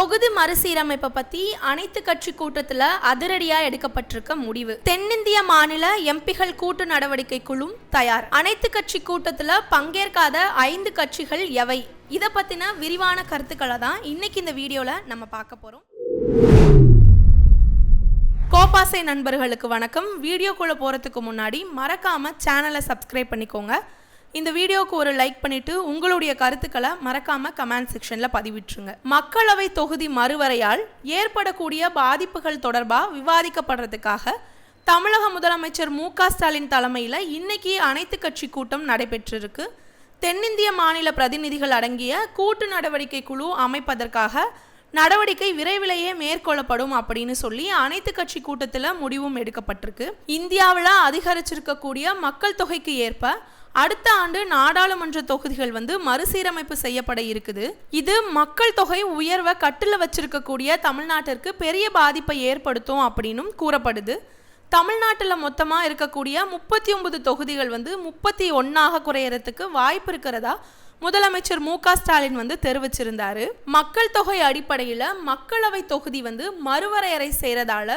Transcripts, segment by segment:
தொகுதி மறுசீரமைப்பை பத்தி அனைத்து கட்சி கூட்டத்துல அதிரடியா எடுக்கப்பட்டிருக்க முடிவு. தென்னிந்திய மாநில எம்பிகள் கூட்டு நடவடிக்கை குழும் தயார். அனைத்து கட்சி கூட்டத்துல பங்கேற்காத ஐந்து கட்சிகள் எவை? இதை பத்தின விரிவான கருத்துக்களை தான் இன்னைக்கு இந்த வீடியோல நம்ம பார்க்க போறோம். கோபாசை நண்பர்களுக்கு வணக்கம். வீடியோக்குள்ள போறதுக்கு முன்னாடி மறக்காம சேனலை சப்ஸ்கிரைப் பண்ணிக்கோங்க. இந்த வீடியோவுக்கு ஒரு லைக் பண்ணிட்டு உங்களுடைய கருத்துக்களை மறக்காம கமெண்ட் செக்ஷன்ல பதிவிட்டுருங்க. மக்களவை தொகுதி மறுவரையால் ஏற்படக்கூடிய பாதிப்புகள் தொடர்பாக விவாதிக்கப்படுறதுக்காக தமிழக முதலமைச்சர் மு ஸ்டாலின் தலைமையில் இன்னைக்கு அனைத்து கட்சி கூட்டம் நடைபெற்றிருக்கு. தென்னிந்திய மாநில பிரதிநிதிகள் அடங்கிய கூட்டு நடவடிக்கை குழு அமைப்பதற்காக நடவடிக்கை விரைவிலேயே மேற்கொள்ளப்படும் அப்படின்னு சொல்லி அனைத்து கட்சி கூட்டத்தில் முடிவும் எடுக்கப்பட்டிருக்கு. இந்தியாவில் அதிகரிச்சிருக்கக்கூடிய மக்கள் தொகைக்கு ஏற்ப அடுத்த ஆண்டு நாடாளுமன்ற தொகுதிகள் வந்து மறுசீரமைப்பு செய்யப்பட இருக்குது. இது மக்கள் தொகை உயர்வை கட்டில் வச்சிருக்கக்கூடிய தமிழ்நாட்டிற்கு பெரிய பாதிப்பை ஏற்படுத்தும் அப்படின்னும் கூறப்படுது. தமிழ்நாட்டில் மொத்தமாக இருக்கக்கூடிய முப்பத்தி ஒன்பது தொகுதிகள் வந்து முப்பத்தி ஒன்னாக குறையறதுக்கு வாய்ப்பு இருக்கிறதா முதலமைச்சர் மு ஸ்டாலின் வந்து தெரிவிச்சிருந்தாரு. மக்கள் தொகை அடிப்படையில் மக்களவை தொகுதி வந்து மறுவரையறை செய்கிறதால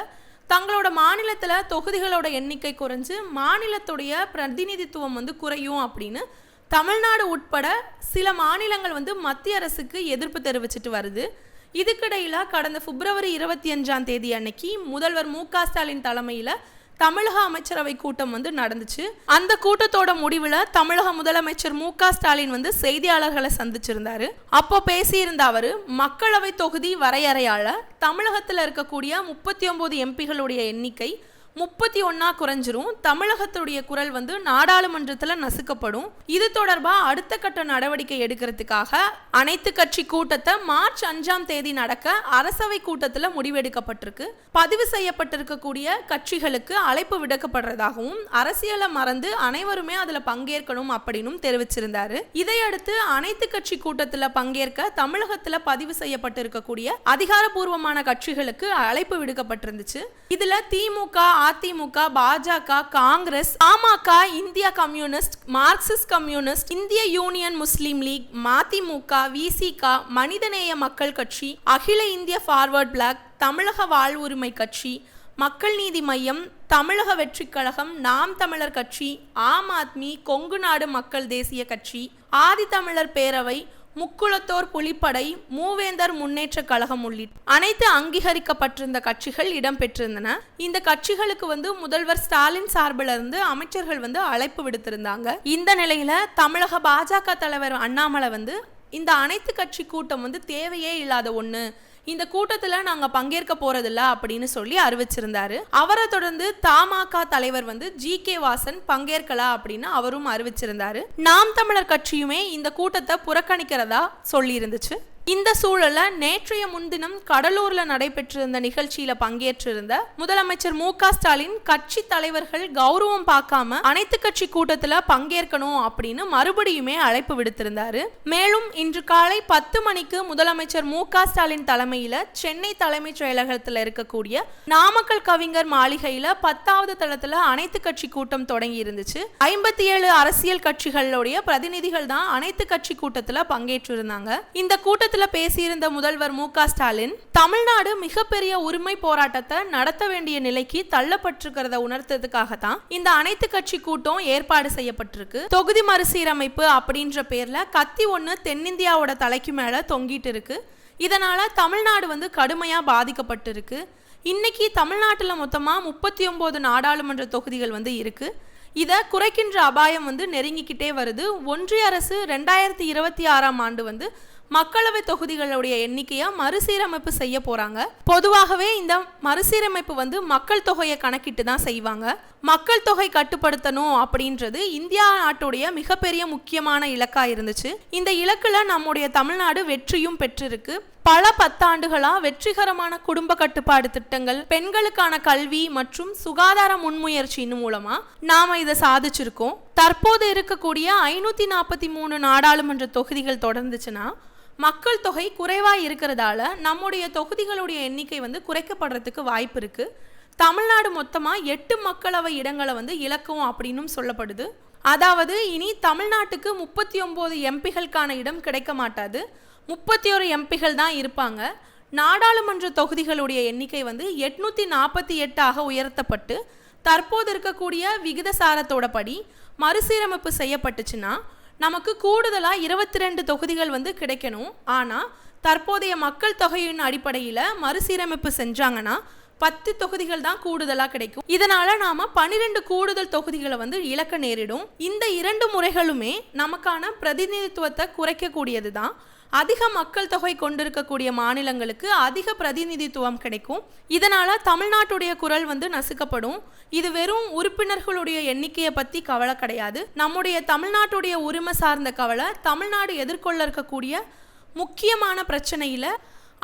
தங்களோட மாநிலத்தில் தொகுதிகளோட எண்ணிக்கை குறைஞ்சு மாநிலத்துடைய பிரதிநிதித்துவம் வந்து குறையும் அப்படின்னு தமிழ்நாடு உட்பட சில மாநிலங்கள் வந்து மத்திய அரசுக்கு எதிர்ப்பு தெரிவிச்சிட்டு வருது. இதுக்கிடையில் கடந்த பிப்ரவரி இருபத்தி அஞ்சாம் தேதி அன்னைக்கு முதல்வர் மு க ஸ்டாலின் தலைமையில் தமிழக அமைச்சரவை கூட்டம் வந்து நடந்துச்சு. அந்த கூட்டத்தோட முடிவில் தமிழக முதலமைச்சர் மு ஸ்டாலின் வந்து செய்தியாளர்களை சந்திச்சிருந்தாரு. அப்போ பேசியிருந்த அவர் மக்களவை தொகுதி வரையறையால தமிழகத்தில் இருக்கக்கூடிய முப்பத்தி ஒன்பது எம்பிகளுடைய எண்ணிக்கை முப்பத்தி ஒன்னா குறைஞ்சிரும். தமிழகத்துடைய குரல் வந்து நாடாளுமன்றத்தில் நசுக்கப்படும். இது தொடர்பாக அடுத்த கட்ட நடவடிக்கை எடுக்கிறதுக்காக அனைத்து கட்சி கூட்டத்தை மார்ச் அஞ்சாம் தேதி நடக்க அரசவை கூட்டத்தில் முடிவெடுக்கப்பட்டிருக்கு. பதிவு செய்யப்பட்டிருக்கக்கூடிய கட்சிகளுக்கு அழைப்பு விடுக்கப்படுறதாகவும் அரசியலை மறந்து அனைவருமே அதில் பங்கேற்கணும் அப்படின்னும் தெரிவிச்சிருந்தாரு. இதையடுத்து அனைத்து கட்சி கூட்டத்தில் பங்கேற்க தமிழகத்தில் பதிவு செய்யப்பட்டிருக்கக்கூடிய அதிகாரப்பூர்வமான கட்சிகளுக்கு அழைப்பு விடுக்கப்பட்டிருந்துச்சு. இதில் திமுக அதிமுக பாஜக காங்கிரஸ் பாமக இந்திய கம்யூனிஸ்ட் மார்க்சிஸ்ட் கம்யூனிஸ்ட் இந்திய யூனியன் முஸ்லீம் லீக் மதிமுக விசிக மனிதநேய மக்கள் கட்சி அகில இந்திய ஃபார்வர்ட் பிளாக் தமிழக வாழ்வுரிமை கட்சி மக்கள் நீதி மையம் தமிழக வெற்றிக் கழகம் நாம் தமிழர் கட்சி ஆம் ஆத்மி கொங்கு நாடு மக்கள் தேசிய கட்சி ஆதித்தமிழர் பேரவை முக்குளத்தோர் புலிப்படை மூவேந்தர் முன்னேற்ற கழகம் உள்ளிட்ட அனைத்து அங்கீகரிக்கப்பட்டிருந்த கட்சிகள் இடம்பெற்றிருந்தன இந்த கட்சிகளுக்கு வந்து முதல்வர் ஸ்டாலின் சார்பில் இருந்து அமைச்சர்கள் வந்து அழைப்பு விடுத்திருந்தாங்க. இந்த நிலையில தமிழக பாஜக தலைவர் அண்ணாமலை வந்து இந்த அனைத்து கட்சி கூட்டம் வந்து தேவையே இல்லாத ஒன்று இந்த கூட்டத்தில் நாங்கள் பங்கேற்க போறதில்ல அப்படின்னு சொல்லி அறிவிச்சிருந்தாரு. அவரை தொடர்ந்து தமாக தலைவர் வந்து ஜி கே வாசன் பங்கேற்கல அப்படின்னு அவரும் அறிவிச்சிருந்தாரு. நாம் தமிழர் கட்சியுமே இந்த கூட்டத்தை புறக்கணிக்கிறதா சொல்லி இருந்துச்சு இந்த சூழல்ல நேற்றைய முன்தினம் கடலூர்ல நடைபெற்றிருந்த நிகழ்ச்சியில பங்கேற்றிருந்த முதலமைச்சர் மு ஸ்டாலின் கட்சி தலைவர்கள் கௌரவம் பார்க்காம அனைத்து கட்சி கூட்டத்துல பங்கேற்கணும் அப்படின்னு மறுபடியுமே அழைப்பு விடுத்திருந்தாரு. மேலும் இன்று காலை பத்து மணிக்கு முதலமைச்சர் மு ஸ்டாலின் தலைமையில சென்னை தலைமைச் செயலகத்துல இருக்கக்கூடிய நாமக்கல் கவிஞர் மாளிகையில பத்தாவது தளத்துல அனைத்து கட்சி கூட்டம் தொடங்கி இருந்துச்சு. ஐம்பத்தி ஏழு அரசியல் கட்சிகளுடைய பிரதிநிதிகள் தான் அனைத்து கட்சி கூட்டத்துல பங்கேற்றிருந்தாங்க. இந்த கூட்டத்தில் கூட்டத்தில் பேசியிருந்த முதல்வர் மு ஸ்டாலின் தமிழ்நாடு மிகப்பெரிய உரிமை போராட்டத்தை நடத்த வேண்டிய நிலைக்கு தள்ளப்பட்டிருக்கிறத உணர்த்ததுக்காக தான் இந்த அனைத்து கட்சி கூட்டம் ஏற்பாடு செய்யப்பட்டிருக்கு. தொகுதி மறுசீரமைப்பு அப்படின்ற பேர்ல கத்தி ஒன்று தென்னிந்தியாவோட தலைக்கு மேல தொங்கிட்டு இருக்கு. இதனால தமிழ்நாடு வந்து கடுமையா பாதிக்கப்பட்டிருக்கு. இன்னைக்கு தமிழ்நாட்டில் மொத்தமாக முப்பத்தி ஒன்பது நாடாளுமன்ற தொகுதிகள் வந்து இருக்கு. இதை குறைக்கின்ற அபாயம் வந்து நெருங்கிக்கிட்டே வருது. ஒன்றிய அரசு ரெண்டாயிரத்தி இருபத்தி ஆறாம் ஆண்டு வந்து மக்களவை தொகுதிகளுடைய எண்ணிக்கையை மறுசீரமைப்பு செய்ய போறாங்க. பொதுவாகவே இந்த மறுசீரமைப்பு வந்து மக்கள் தொகையை கணக்கிட்டு தான் செய்வாங்க. மக்கள் தொகை கட்டுப்படுத்தணும் அப்படின்றது இந்தியா நாட்டுடைய மிகப்பெரிய முக்கியமான இலக்கா இருந்துச்சு. இந்த இலக்குல நம்முடைய தமிழ்நாடு வெற்றியும் பெற்றிருக்கு. பல பத்தாண்டுகளா வெற்றிகரமான குடும்ப கட்டுப்பாடு திட்டங்கள் பெண்களுக்கான கல்வி மற்றும் சுகாதார முன்முயற்சியின் மூலமா நாம இதை சாதிச்சிருக்கோம். தற்போது இருக்கக்கூடிய ஐநூத்தி நாற்பத்தி மூணு நாடாளுமன்ற தொகுதிகள் தொடர்ந்துச்சுன்னா மக்கள் தொகை குறைவாக இருக்கிறதால நம்முடைய தொகுதிகளுடைய எண்ணிக்கை வந்து குறைக்கப்படுறதுக்கு வாய்ப்பு இருக்கு. தமிழ்நாடு மொத்தமாக எட்டு மக்களவை இடங்களை வந்து இழக்கும் அப்படின்னும் சொல்லப்படுது. அதாவது இனி தமிழ்நாட்டுக்கு முப்பத்தி ஒம்பது எம்பிகளுக்கான இடம் கிடைக்க மாட்டாது. முப்பத்தி ஒரு எம்பிகள் தான் இருப்பாங்க. நாடாளுமன்ற தொகுதிகளுடைய எண்ணிக்கை வந்து எட்நூற்றி நாற்பத்தி எட்டாக உயர்த்தப்பட்டு தற்போது இருக்கக்கூடிய விகிதசாரத்தோட படி மறுசீரமைப்பு செய்யப்பட்டுச்சுன்னா நமக்கு கூடுதலாக இருபத்தி ரெண்டு தொகுதிகள் வந்து கிடைக்கணும். ஆனால் தற்போதைய மக்கள் தொகையின் அடிப்படையில் மறுசீரமைப்பு செஞ்சாங்கன்னா பத்து தொகுதிகள் தான் கூடுதலாக கிடைக்கும். இதனால நாம பன்னிரெண்டு கூடுதல் தொகுதிகளை வந்து இழக்க நேரிடும். இந்த இரண்டு முறைகளுமே நமக்கான பிரதிநிதித்துவத்தை குறைக்கக்கூடியது தான் அதிக மக்கள் தொகை கொண்டிருக்கக்கூடிய மாநிலங்களுக்கு அதிக பிரதிநிதித்துவம் கிடைக்கும். இதனால் தமிழ்நாட்டுடைய குரல் வந்து நசுக்கப்படும். இது வெறும் உறுப்பினர்களுடைய எண்ணிக்கையை பற்றி கவலை கிடையாது. நம்முடைய தமிழ்நாட்டுடைய உரிமை சார்ந்த கவலை தமிழ்நாடு எதிர்கொள்ள இருக்கக்கூடிய முக்கியமான பிரச்சனையில்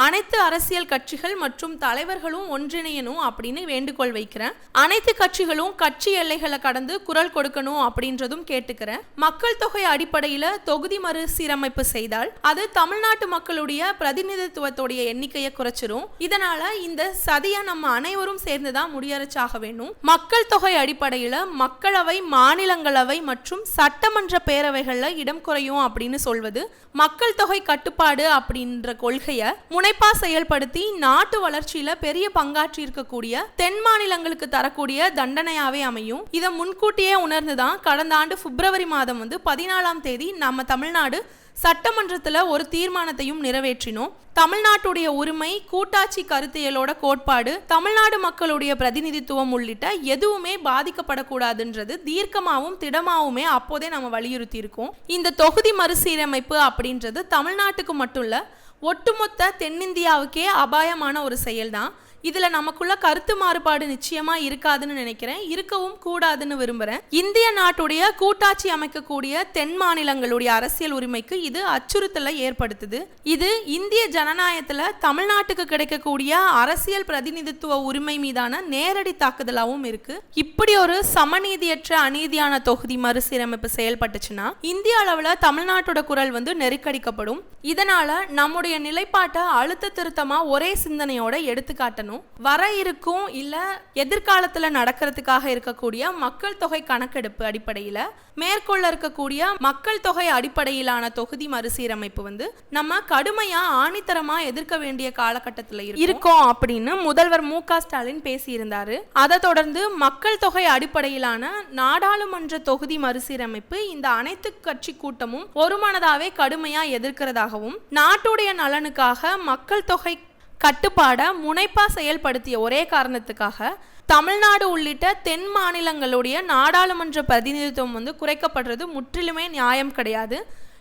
அனைத்து அரசியல் கட்சிகள் மற்றும் தலைவர்களும் ஒன்றிணையணும் அப்படின்னு வேண்டுகோள் வைக்கிறேன். அனைத்து கட்சிகளும் கட்சி எல்லைகளை கடந்து குரல் கொடுக்கணும் அப்படின்றதும் கேட்டுக்கிறேன். மக்கள் தொகை அடிப்படையில் தொகுதி மறுசீரமைப்பு செய்தால் அது தமிழ்நாட்டு மக்களுடைய பிரதிநிதித்துவத்துடைய எண்ணிக்கையை குறைச்சிரும். இதனால இந்த சதியை நம்ம அனைவரும் சேர்ந்து தான் முடியரச்சாக வேணும். மக்கள் தொகை அடிப்படையில் மக்களவை மாநிலங்களவை மற்றும் சட்டமன்ற பேரவைகளில் இடம் குறையும் அப்படின்னு சொல்வது மக்கள் தொகை கட்டுப்பாடு அப்படின்ற கொள்கையை முனை முனைப்பா செயல்படுத்தி நாட்டு வளர்ச்சியில பெரிய பங்காற்றி இருக்கக்கூடிய தென் மாநிலங்களுக்கு தரக்கூடிய தண்டனையாவே அமையும். இதை முன்கூட்டியே உணர்ந்துதான் கடந்த ஆண்டு பிப்ரவரி மாதம் வந்து பதினாலாம் தேதி நம்ம தமிழ்நாடு சட்டமன்றத்தில் ஒரு தீர்மானத்தையும் நிறைவேற்றினோம். தமிழ்நாட்டுடைய உரிமை கூட்டாட்சி கருத்தியலோட கோட்பாடு தமிழ்நாடு மக்களுடைய பிரதிநிதித்துவம் உள்ளிட்ட எதுவுமே பாதிக்கப்படக்கூடாதுன்றது தீர்க்கமாகவும் திடமாவுமே அப்போதே நம்ம வலியுறுத்தி இருக்கோம் இந்த தொகுதி மறுசீரமைப்பு அப்படின்றது தமிழ்நாட்டுக்கு மட்டும் இல்லை ஒட்டுமொத்த தென்னிந்தியாவுக்கே அபாயமான ஒரு செயல்தான். இதுல நமக்குள்ள கருத்து மாறுபாடு நிச்சயமா இருக்காதுன்னு நினைக்கிறேன். இருக்கவும் கூடாதுன்னு விரும்புறேன். இந்திய நாட்டுடைய கூட்டாட்சி அமைக்கக்கூடிய தென் மாநிலங்களுடைய அரசியல் உரிமைக்கு இது அச்சுறுத்தலை ஏற்படுத்துது. இது இந்திய ஜனநாயகத்துல தமிழ்நாட்டுக்கு கிடைக்கக்கூடிய அரசியல் பிரதிநிதித்துவ உரிமை மீதான நேரடி தாக்குதலாகவும் இருக்கு. இப்படி ஒரு சமநீதியற்ற அநீதியான தொகுதி மறுசீரமைப்பு செயல்பட்டுச்சுன்னா இந்திய அளவுல தமிழ்நாட்டோட குரல் வந்து நெருக்கடிக்கப்படும். இதனால நம்முடைய நிலைப்பாட்டை அழுத்த திருத்தமா ஒரே சிந்தனையோட எடுத்துக்காட்டணும். வர இருக்கும் இல்ல எதிர்காலத்துல நடக்கிறதுக்காக இருக்கக்கூடிய மக்கள் தொகை கணக்கெடுப்பு அடிப்படையில மேற்கொள்ள இருக்கக்கூடிய மக்கள் தொகை அடிப்படையிலான தொகுதி மறுசீரமைப்பு வந்து நம்ம கடுமையா ஆணித்தரமா எதிர்க்க வேண்டிய காலகட்டத்தில் இருக்கோம் அப்படின்னு முதல்வர் மு க ஸ்டாலின் பேசியிருந்தாரு. அதை தொடர்ந்து மக்கள் தொகை அடிப்படையிலான நாடாளுமன்ற தொகுதி மறுசீரமைப்பு இந்த அனைத்து கட்சி கூட்டமும் ஒருமனதாவே கடுமையா எதிர்க்கிறதாகவும் நாட்டுடைய நலனுக்காக மக்கள் தொகை கட்டுப்பாடை முனைப்பா செயல்படுத்திய ஒரே காரணத்துக்காக தமிழ்நாடு உள்ளிட்ட தென் மாநிலங்களுடைய நாடாளுமன்ற பிரதிநிதித்துவம் வந்து குறைக்கப்படுறது முற்றிலுமே நியாயம் கிடையாது.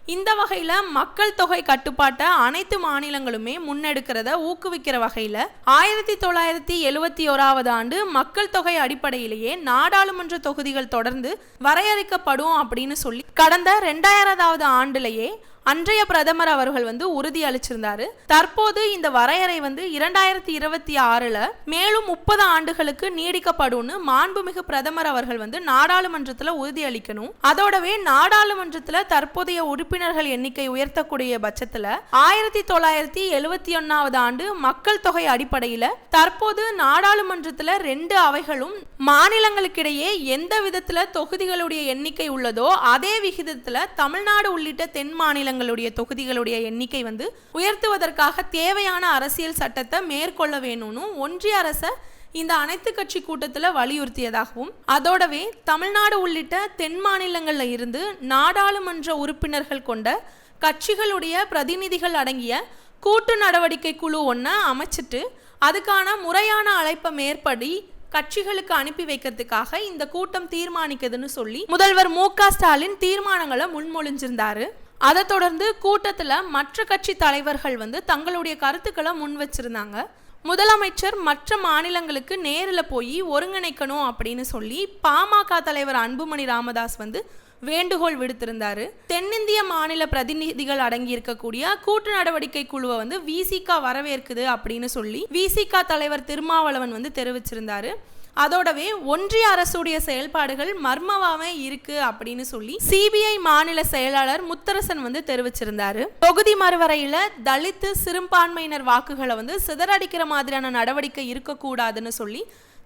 இந்த வகையில் மக்கள் தொகை கட்டுப்பாட்டை அனைத்து மாநிலங்களுமே முன்னெடுக்கிறத ஊக்குவிக்கிற வகையில் ஆயிரத்தி தொள்ளாயிரத்தி எழுவத்தி ஓராவது ஆண்டு மக்கள் தொகை அடிப்படையிலேயே நாடாளுமன்ற தொகுதிகள் தொடர்ந்து வரையறுக்கப்படும் அப்படின்னு சொல்லி கடந்த ரெண்டாயிரதாவது ஆண்டுலேயே அன்றைய பிரதமர் அவர்கள் வந்து உறுதி அளிச்சிருந்தாரு. தற்போது இந்த வரையறை வந்து இரண்டாயிரத்தி இருபத்தி ஆறுல மேலும் முப்பது ஆண்டுகளுக்கு நீடிக்கப்படும்னு மாண்புமிகு பிரதமர் அவர்கள் வந்து நாடாளுமன்றத்துல உறுதி அளிக்கணும். அதோடவே நாடாளுமன்றத்துல தற்போதைய உறுப்பினர்கள் எண்ணிக்கை உயர்த்தக்கூடிய பட்சத்துல ஆயிரத்தி தொள்ளாயிரத்தி எழுவத்தி ஒன்னாவது ஆண்டு மக்கள் தொகை அடிப்படையில தற்போது நாடாளுமன்றத்துல ரெண்டு அவைகளும் மாநிலங்களுக்கிடையே எந்த விதத்துல தொகுதிகளுடைய எண்ணிக்கை உள்ளதோ அதே விகிதத்துல தமிழ்நாடு உள்ளிட்ட தென் மாநிலங்கள் மாநிலங்களுடைய தொகுதிகளுடைய எண்ணிக்கை வந்து உயர்த்துவதற்காக தேவையான அரசியல் சட்டத்தை மேற்கொள்ள வேணும்னு ஒன்றிய அரசை இந்த அனைத்து கட்சி கூட்டத்தில் வலியுறுத்தியதாகவும் அதோடவே தமிழ்நாடு உள்ளிட்ட தென் மாநிலங்களில் இருந்து நாடாளுமன்ற உறுப்பினர்கள் கொண்ட கட்சிகளுடைய பிரதிநிதிகள் அடங்கிய கூட்டு நடவடிக்கை குழு ஒன்றை அமைச்சிட்டு அதுக்கான முறையான அழைப்பை மேற்படி கட்சிகளுக்கு அனுப்பி வைக்கிறதுக்காக இந்த கூட்டம் தீர்மானிக்குதுன்னு சொல்லி முதல்வர் மு க ஸ்டாலின் தீர்மானங்களை முன்மொழிஞ்சிருந்தாரு. அதை தொடர்ந்து கூட்டத்தில் மற்ற கட்சி தலைவர்கள் வந்து தங்களுடைய கருத்துக்களை முன் வச்சிருந்தாங்க. முதலமைச்சர் மற்ற மாநிலங்களுக்கு நேரில் போய் ஒருங்கிணைக்கணும் அப்படின்னு சொல்லி பாமக தலைவர் அன்புமணி ராமதாஸ் வந்து வேண்டுகோள் விடுத்திருந்தாரு. தென்னிந்திய மாநில பிரதிநிதிகள் அடங்கி இருக்கக்கூடிய கூட்டு நடவடிக்கை குழுவை வந்து விசிகா வரவேற்குது அப்படின்னு சொல்லி விசிகா தலைவர் திருமாவளவன் வந்து தெரிவிச்சிருந்தாரு. அதோடவே ஒன்றிய அரசுடைய செயல்பாடுகள் மர்மமாவே இருக்கு அப்படின்னு சொல்லி சிபிஐ மாநில செயலாளர் முத்தரசன் வந்து தெரிவிச்சிருந்தாரு. தொகுதி மறுவரையில தலித்து சிறுபான்மையினர் வாக்குகளை வந்து சிதறடிக்கிற மாதிரியான நடவடிக்கை இருக்கக்கூடாதுன்னு சொல்லி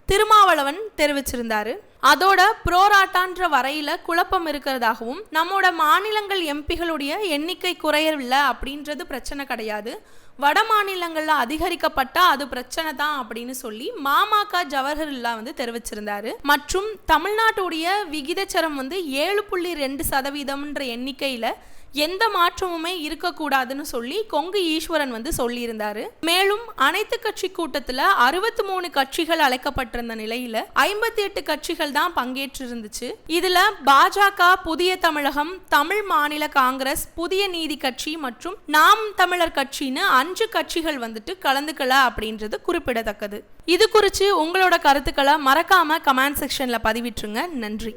திருமாவளவன் தெரிவிச்சிருந்தாரு. அதோட புரோராட்டான்ற வரையில குழப்பம் இருக்கிறதாகவும் நம்மோட மாநிலங்கள் எம்பிகளுடைய எண்ணிக்கை குறையவில்லை அப்படின்றது பிரச்சனை கிடையாது. வட மாநிலங்களில் அதிகரிக்கப்பட்டா அது பிரச்சனை தான் அப்படின்னு சொல்லி மாமாக்கா ஜவஹர்லா வந்து தெரிவிச்சிருந்தாரு. மற்றும் தமிழ்நாட்டுடைய விகிதச்சரம் வந்து ஏழு புள்ளி ரெண்டு சதவீதம்ன்ற எண்ணிக்கையில் எந்த மாற்றமுமே இருக்கக்கூடாதுன்னு சொல்லி கொங்கு ஈஸ்வரன் வந்து சொல்லியிருந்தாரு. மேலும் அனைத்து கட்சி கூட்டத்தில் அறுபத்தி மூணு கட்சிகள் அழைக்கப்பட்டிருந்த நிலையில ஐம்பத்தி எட்டு கட்சிகள் தான் பங்கேற்றிருந்துச்சு. இதுல பாஜக புதிய தமிழகம் தமிழ் மாநில காங்கிரஸ் புதிய நீதி கட்சி மற்றும் நாம் தமிழர் கட்சின்னு அஞ்சு கட்சிகள் வந்துட்டு கலந்துக்கல அப்படின்றது குறிப்பிடத்தக்கது. இது குறித்து உங்களோட கருத்துக்களை மறக்காம கமெண்ட் செக்ஷன்ல பதிவிட்டுருங்க. நன்றி.